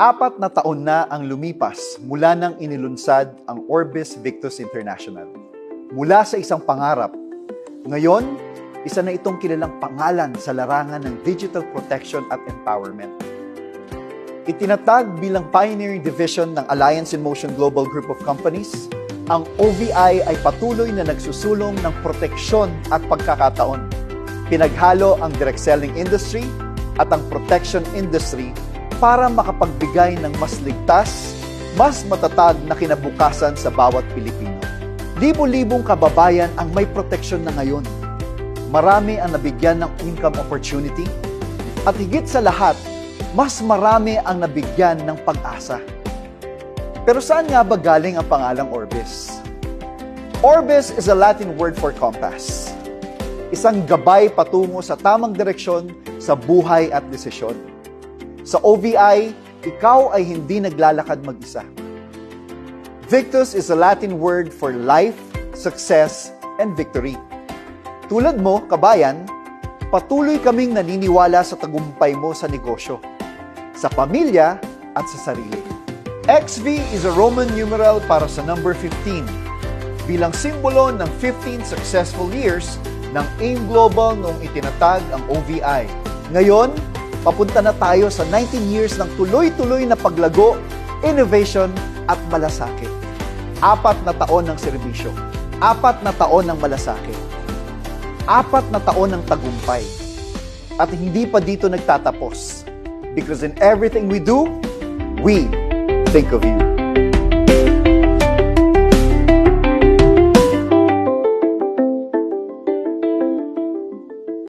Apat na taon na ang lumipas mula nang inilunsad ang Orbis Victus International. Mula sa isang pangarap, ngayon, isa na itong kilalang pangalan sa larangan ng digital protection at empowerment. Itinatag bilang pioneering division ng Alliance in Motion Global Group of Companies, ang OVI ay patuloy na nagsusulong ng proteksyon at pagkakataon. Pinaghalo ang direct selling industry at ang protection industry para makapagbigay ng mas ligtas, mas matatag na kinabukasan sa bawat Pilipino. Libo-libong kababayan ang may proteksyon na ngayon. Marami ang nabigyan ng income opportunity at higit sa lahat, mas marami ang nabigyan ng pag-asa. Pero saan nga ba galing ang pangalang Orbis? Orbis is a Latin word for compass. Isang gabay patungo sa tamang direksyon sa buhay at desisyon. Sa OVI, ikaw ay hindi naglalakad mag-isa. Victus is a Latin word for life, success, and victory. Tulad mo, kabayan, patuloy kaming naniniwala sa tagumpay mo sa negosyo, sa pamilya, at sa sarili. XV is a Roman numeral para sa number 15, bilang simbolo ng 15 successful years ng AIM Global noong itinatag ang OVI. Ngayon, papunta na tayo sa 19 years ng tuloy-tuloy na paglago, innovation, at malasakit. Apat na taon ng serbisyo. Apat na taon ng malasakit. Apat na taon ng tagumpay. At hindi pa dito nagtatapos. Because in everything we do, we think of you.